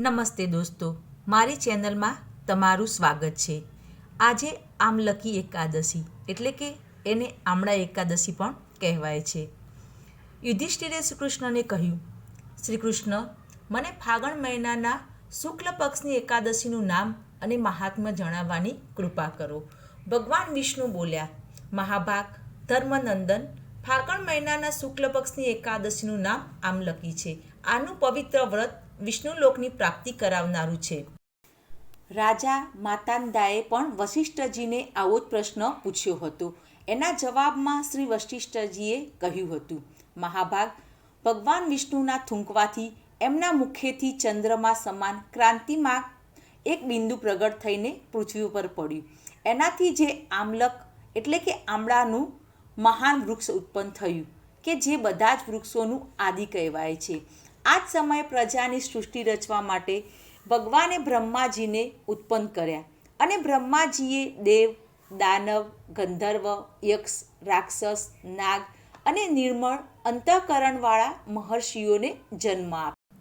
નમસ્તે દોસ્તો, મારી ચેનલમાં તમારું સ્વાગત છે. આજે આમલકી એકાદશી, એટલે કે એને આમળા એકાદશી પણ કહેવાય છે. યુધિષ્ઠિરે શ્રી કૃષ્ણને કહ્યું શ્રી કૃષ્ણ મને ફાગણ મહિનાના શુક્લ પક્ષની એકાદશીનું નામ અને મહાત્મ્ય જણાવવાની કૃપા કરો. ભગવાન વિષ્ણુ બોલ્યા, મહાભાગ, ધર્મનંદન, ફાગણ મહિનાના શુક્લ પક્ષની એકાદશીનું નામ આમલકી છે. આનું પવિત્ર વ્રત વિષ્ણુલોકની પ્રાપ્તિ કરાવનારું છે. રાજા માતાંદાએ પણ વશિષ્ઠજીને આવો જ પ્રશ્ન પૂછ્યો હતો. એના જવાબમાં શ્રી વશિષ્ઠજીએ કહ્યું હતું, મહાભાગ, ભગવાન વિષ્ણુના થૂંકવાથી એમના મુખેથી ચંદ્રમા સમાન ક્રાંતિમાં એક બિંદુ પ્રગટ થઈને પૃથ્વી ઉપર પડ્યું. એનાથી જે આમલક એટલે કે આમળાનું મહાન વૃક્ષ ઉત્પન્ન થયું, કે જે બધા જ વૃક્ષોનું આદિ કહેવાય છે. આ જ સમયે પ્રજાની સૃષ્ટિ રચવા માટે ભગવાને બ્રહ્માજીને ઉત્પન્ન કર્યા. અને બ્રહ્માજીએ દેવ, દાનવ, ગંધર્વ, યક્ષ, રાક્ષસ, નાગ અને નિર્મળ અંતઃકરણવાળા મહર્ષિઓને જન્મ આપ્યો.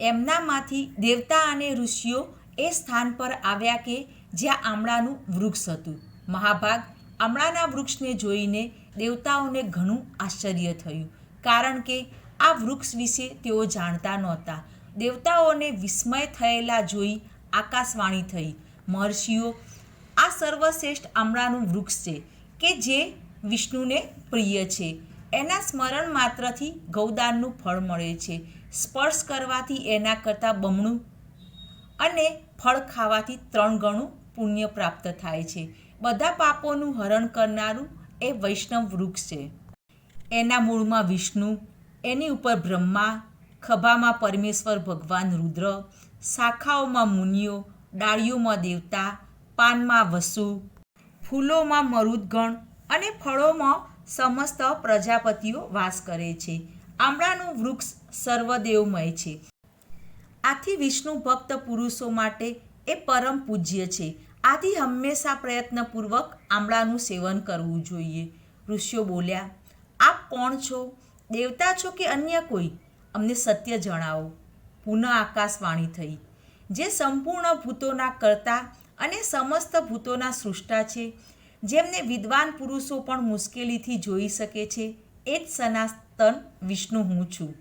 એમનામાંથી દેવતા અને ઋષિઓ એ સ્થાન પર આવ્યા કે જ્યાં આમળાનું વૃક્ષ હતું. મહાભાગ આમળાના વૃક્ષને જોઈને દેવતાઓને ઘણું આશ્ચર્ય થયું. કારણ કે આ વૃક્ષ વિશે તેઓ જાણતા નહોતા. દેવતાઓને વિસ્મય થયેલા જોઈ આકાશવાણી થઈ. મહર્ષિઓ, આ સર્વશ્રેષ્ઠ આમળાનું વૃક્ષ છે, કે જે વિષ્ણુને પ્રિય છે. એના સ્મરણ માત્રથી ગૌદાનનું ફળ મળે છે. સ્પર્શ કરવાથી એના કરતાં બમણું અને ફળ ખાવાથી ત્રણ ગણું પુણ્ય પ્રાપ્ત થાય છે. બધા પાપોનું હરણ કરનારું એ વૈષ્ણવ વૃક્ષ છે. એના મૂળમાં વિષ્ણુ એની ઉપર બ્રહ્મા, ખભામાં પરમેશ્વર, ભગવાન, રુદ્ર, શાખાઓમાં મુનિઓ, ડાળીઓમાં દેવતા, પાનમાં વસુ, ફૂલોમાં મરુદગણ અને ફળોમાં સમસ્ત પ્રજાપતિઓ વાસ કરે છે. આમળાનું વૃક્ષ સર્વદેવમય છે. આથી વિષ્ણુ ભક્ત પુરુષો માટે એ પરમ પૂજ્ય છે. આથી હંમેશા પ્રયત્નપૂર્વક આમળાનું સેવન કરવું જોઈએ. ઋષિઓ બોલ્યા, આપ કોણ છો? દેવતા છો કે અન્ય કોઈ? અમને સત્ય જણાવો. પુનઃ આકાશવાણી થઈ. જે સંપૂર્ણ ભૂતોના કરતા અને સમસ્ત ભૂતોના સૃષ્ટા છે, જેમને વિદ્વાન પુરુષો પણ મુશ્કેલીથી જોઈ શકે છે, એ જ સનાતન વિષ્ણુ હું છું.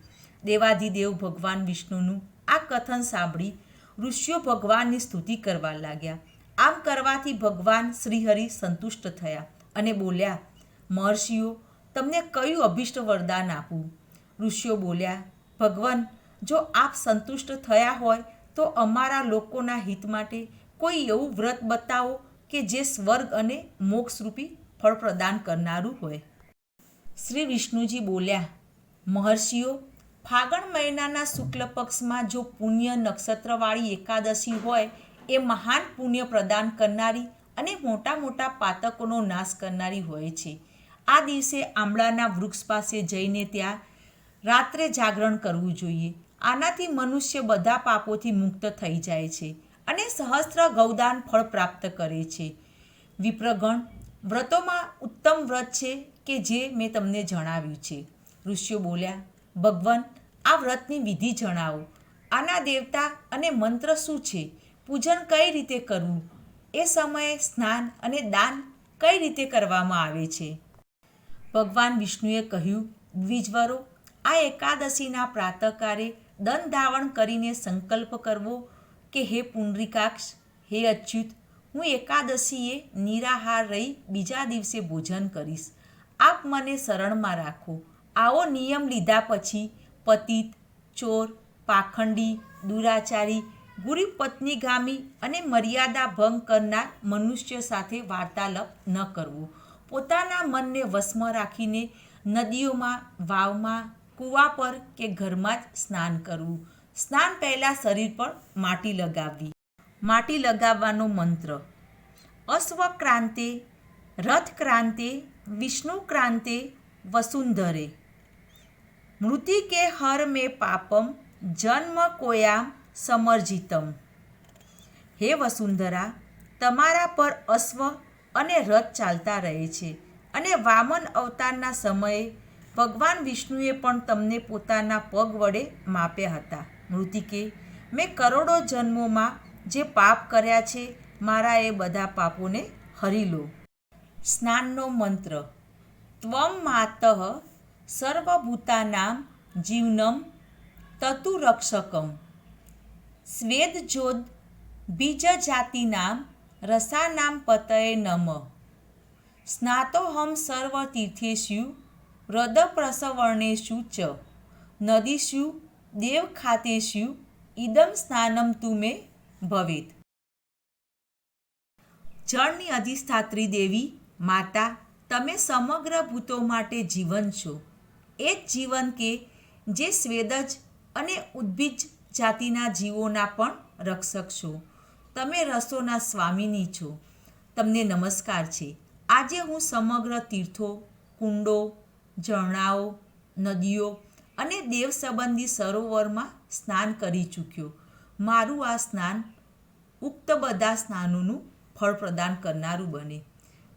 દેવાધિદેવ ભગવાન વિષ્ણુનું આ કથન સાંભળી ઋષિઓ ભગવાનની સ્તુતિ કરવા લાગ્યા. આમ કરવાથી ભગવાન શ્રીહરિ સંતુષ્ટ થયા અને બોલ્યા, મહર્ષિઓ તમને કયું અભિષ્ટ વરદાન આપું? ઋષિઓ બોલ્યા, ભગવાન, જો આપ સંતુષ્ટ થયા હોય તો અમારા લોકોના હિત માટે કોઈ એવું વ્રત બતાવો કે જે સ્વર્ગ અને મોક્ષરૂપી ફળ પ્રદાન કરનારું હોય. શ્રી વિષ્ણુજી બોલ્યા, મહર્ષિઓ, ફાગણ મહિનાના શુક્લ પક્ષમાં જો પુણ્ય નક્ષત્રવાળી એકાદશી હોય, એ મહાન પુણ્ય પ્રદાન કરનારી અને મોટા મોટા પાતકોનો નાશ કરનારી હોય છે. આ દિવસે આંબળાના વૃક્ષ પાસે જઈને ત્યાં રાત્રે જાગરણ કરવું જોઈએ. આનાથી મનુષ્ય બધા પાપોથી મુક્ત થઈ જાય છે અને સહસ્ત્ર ગૌદાન ફળ પ્રાપ્ત કરે છે. વિપ્રગણ, વ્રતોમાં ઉત્તમ વ્રત છે કે જે મેં તમને જણાવ્યું છે? ઋષિઓ બોલ્યા, ભગવાન, આ વ્રતની વિધિ જણાવો. આના દેવતા અને મંત્ર શું છે? પૂજન કઈ રીતે કરવું? એ સમયે સ્નાન અને દાન કઈ રીતે કરવામાં આવે છે? ભગવાન વિષ્ણુએ કહ્યું, દ્વિજવરો, આ એકાદશીના પ્રાતઃકારે દન ધાવણ કરીને સંકલ્પ કરવો કે હે પુનરિકાક્ષ હે અચ્યુત, હું એકાદશીએ નિરાહાર રહી બીજા દિવસે ભોજન કરીશ. આપ મને શરણમાં રાખો. આવો નિયમ લીધા પછી પતિત, ચોર, પાખંડી, દુરાચારી ગુરુ પત્નીગામી અને મર્યાદા ભંગ કરનાર મનુષ્ય સાથે વાર્તાલાપ ન કરવો. પોતાના મનને વશમાં રાખીને નદીઓમાં, વાવમાં, કૂવા પર કે ઘરમાં જ સ્નાન કરવું. સ્નાન પહેલાં શરીર પર માટી લગાવવી. માટી લગાવવાનો મંત્ર. અશ્વક્રાંતે, રથક્રાંતે, વિષ્ણુક્રાંતે વસુંધરે. મૃતિકે હર મે પાપમ, જન્મ કોયામ સમર્જિતમ. હે વસુંધરા, તમારા પર અશ્વ અને રથ ચાલતા રહે છે. અને વામન અવતારના સમયે ભગવાન વિષ્ણુએ પણ તમને પોતાના પગ વડે માપ્યા હતા. મૃતિકે, મેં કરોડો જન્મોમાં જે પાપ કર્યા છે, મારા એ બધા પાપોને હરી લો. સ્નાનનો મંત્ર, ત્વમ માતઃ સર્વભૂતાનામ જીવનમ તતુરક્ષકમ. સ્વેદ જોદ બીજ બીજજાતિનામ રસાનામ પતયે નમ. સ્નાતોહમ સર્વતીર્થેષુ હૃદપ્રસવર્ણેષુ ચ. નદીશુ દેવ ખાતેશુ ઇદમ સ્નાનમ તુ મે ભવેત. જળની અધિષ્ઠાત્રી દેવી, માતા, તમે સમગ્ર ભૂતો માટે જીવન છો. એ જ જીવન કે જે સ્વેદજ અને ઉદ્ભિજ જાતિના જીવોના પણ રક્ષક છો. તમે રસોના સ્વામીની છો. તમને નમસ્કાર છે. આજે હું સમગ્ર તીર્થો, કુંડો, ઝરણાઓ, નદીઓ અને દેવ સંબંધી સરોવરમાં સ્નાન કરી ચૂક્યો. મારું આ સ્નાન ઉક્ત બધા સ્નાનોનું ફળ પ્રદાન કરનારું બને.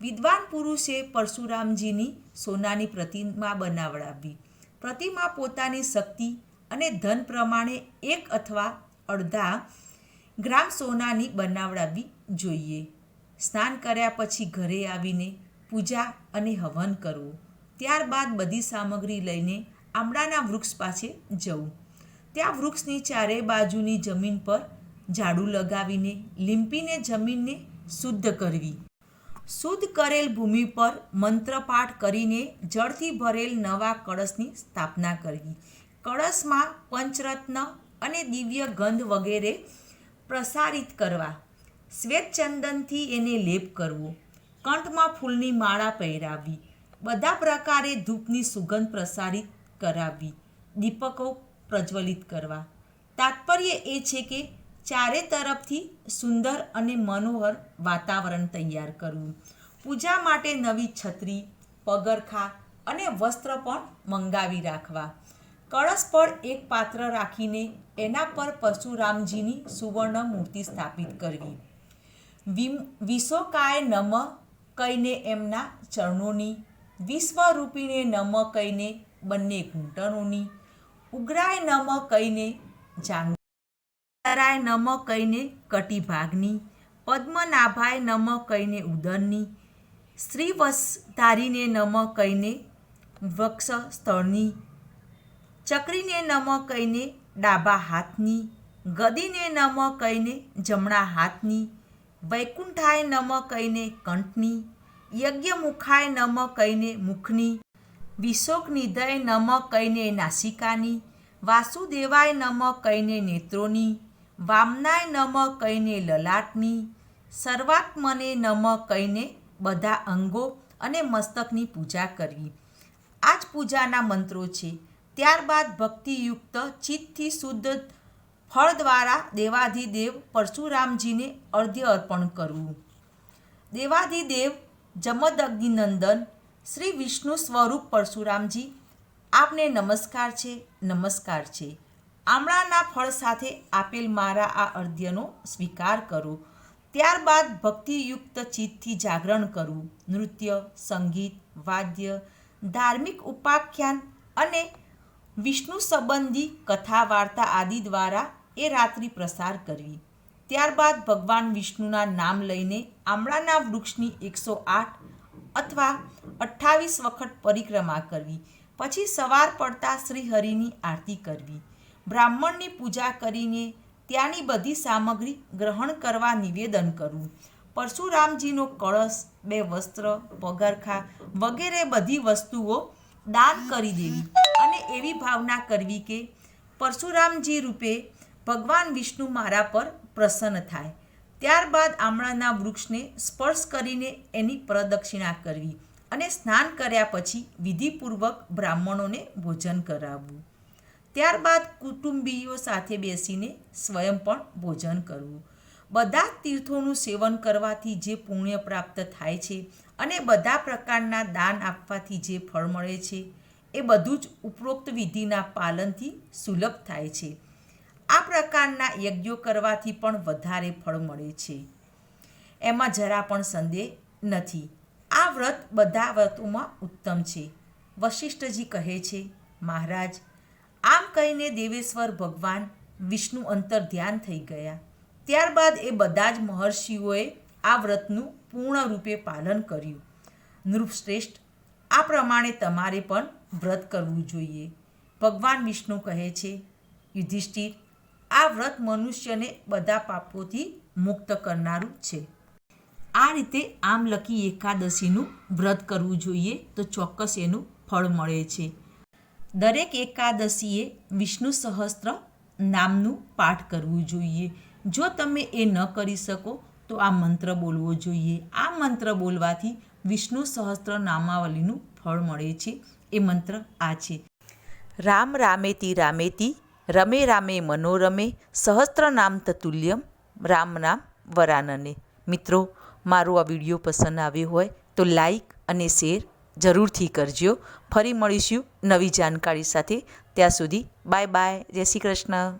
વિદ્વાન પુરુષે પરશુરામજીની સોનાની પ્રતિમા બનાવડાવી. પ્રતિમા પોતાની શક્તિ અને ધન પ્રમાણે એક અથવા અડધા ગ્રામ સોનાની બનાવડાવી જોઈએ. સ્નાન કર્યા પછી ઘરે આવીને પૂજા અને હવન કરવું. ત્યારબાદ બધી સામગ્રી લઈને આમળાના વૃક્ષ પાસે જવું. ત્યાં વૃક્ષની ચારે બાજુની જમીન પર ઝાડુ લગાવીને લીંપીને જમીનને શુદ્ધ કરવી. શુદ્ધ કરેલ ભૂમિ પર મંત્રપાઠ કરીને જળથી ભરેલ નવા કળશની સ્થાપના કરવી. કળશમાં પંચરત્ન અને દિવ્ય ગંધ વગેરે પ્રસારિત કરવા. શ્વેતચંદનથી એને લેપ કરવો. કંઠમાં ફૂલની માળા પહેરાવવી બધા પ્રકારે ધૂપની સુગંધ પ્રસારિત કરાવવી દીપકો પ્રજ્વલિત કરવા. તાત્પર્ય એ છે કે ચારે તરફથી સુંદર અને મનોહર વાતાવરણ તૈયાર કરવું. પૂજા માટે નવી છત્રી, પગરખા અને વસ્ત્ર પણ મંગાવી રાખવા. કળશ પર એક પાત્ર રાખીને એના પર પરશુરામજીની સુવર્ણ મૂર્તિ સ્થાપિત કરવી. વિશોકાય નમ કહીને એમના ચરણોની વિશ્વરૂપીને નમ કહીને બંને ઘૂંટણોની, ઉગ્રાય નમ કહીને જાંગરાય નમ કહીને કટિભાગની, પદ્મનાભાય નમ કહીને ઉદરની શ્રીવસધારીને નમ કહીને વૃક્ષ સ્થળની ચક્રીને નમ કહીને ડાબા હાથની, ગદીને નમ કહીને જમણા હાથની વૈકુંઠાય નમ કહીને કંઠની યજ્ઞમુખાય નમ કહીને મુખની વિશોક નિધય નમ કહીને નાસિકાની, વાસુદેવાય નમ કહીને નેત્રોની, વામનાય નમ કહીને લલાટની, સર્વાત્મને નમ કહીને બધા અંગો અને મસ્તકની પૂજા કરવી. આ જ પૂજાના મંત્રો છે. ત્યારબાદ ભક્તિયુક્ત ચિત્તથી શુદ્ધ ફળ દ્વારા દેવાધિદેવ પરશુરામજીને અર્ધ્ય અર્પણ કરવું. દેવાધિદેવ જમદગ્નિનંદન શ્રી વિષ્ણુ સ્વરૂપ પરશુરામજી, આપને નમસ્કાર છે નમસ્કાર છે. આમળાના ફળ સાથે આપેલ મારા આ અર્ધ્યનો સ્વીકાર કરો. ત્યારબાદ ભક્તિયુક્ત ચિત્તથી જાગરણ કરવું નૃત્ય, સંગીત, વાદ્ય, ધાર્મિક ઉપાખ્યાન અને વિષ્ણુ સંબંધી કથા વાર્તા આદિ દ્વારા એ રાત્રિ પ્રસાર કરવી. ત્યારબાદ ભગવાન વિષ્ણુના નામ લઈને આમળાના વૃક્ષની એકસો આઠ અથવા અઠ્ઠાવીસ વખત પરિક્રમા કરવી. પછી સવાર પડતા શ્રી હરિની આરતી કરવી. બ્રાહ્મણની પૂજા કરીને ત્યાંની બધી સામગ્રી ગ્રહણ કરવા નિવેદન કરવું. પરશુરામજીનો કળશ, બે વસ્ત્ર, પગરખા વગેરે બધી વસ્તુઓ દાન કરી દેવી. અને એવી ભાવના કરવી કે પરશુરામજી રૂપે ભગવાન વિષ્ણુ મારા પર પ્રસન્ન થાય. ત્યારબાદ આમળાના વૃક્ષને સ્પર્શ કરીને એની પ્રદક્ષિણા કરવી અને સ્નાન કર્યા પછી વિધિપૂર્વક બ્રાહ્મણોને ભોજન કરાવવું. ત્યારબાદ કુટુંબીઓ સાથે બેસીને સ્વયં પણ ભોજન કરવું. બધા તીર્થોનું સેવન કરવાથી જે પુણ્ય પ્રાપ્ત થાય છે અને બધા પ્રકારના દાન આપવાથી જે ફળ મળે છે એ બધું જ ઉપરોક્ત વિધિના પાલનથી સુલભ થાય છે. આ પ્રકારના યજ્ઞો કરવાથી પણ વધારે ફળ મળે છે. એમાં જરા પણ સંદેહ નથી. આ વ્રત બધા વ્રતોમાં ઉત્તમ છે. વશિષ્ઠજી કહે છે, મહારાજ, આમ કહીને દેવેશ્વર ભગવાન વિષ્ણુ અંતર ધ્યાન થઈ ગયા. ત્યારબાદ એ બધા જ મહર્ષિઓએ આ વ્રતનું પૂર્ણ રૂપે પાલન કર્યું. નૃપશ્રેષ્ઠ આ પ્રમાણે તમારે પણ વ્રત કરવું જોઈએ. ભગવાન વિષ્ણુ કહે છે, યુધિષ્ઠિર, આ વ્રત મનુષ્યને બધા પાપોથી મુક્ત કરનારું છે. આ રીતે આમલકી એકાદશીનું વ્રત કરવું જોઈએ તો ચોક્કસ એનું ફળ મળે છે. દરેક એકાદશીએ વિષ્ણુ સહસ્ત્ર નામનું પાઠ કરવું જોઈએ. જો તમે એ ન કરી શકો તો આ મંત્ર બોલવો જોઈએ. આ મંત્ર બોલવાથી વિષ્ણુ સહસ્ત્ર નામાવલીનું ફળ મળે છે. એ મંત્ર આ છે. રામ રામેતી રામેતી, રમે રામે મનોરમે, સહસ્ત્ર નામ તતુલ્યમ, રામ નામ વરાનને. મિત્રો, મારો આ વીડિયો પસંદ આવ્યો હોય તો લાઈક અને શેર જરૂરથી કરજો. ફરી મળીશું નવી જાણકારી સાથે. ત્યાં સુધી બાય બાય. જય શ્રી કૃષ્ણ.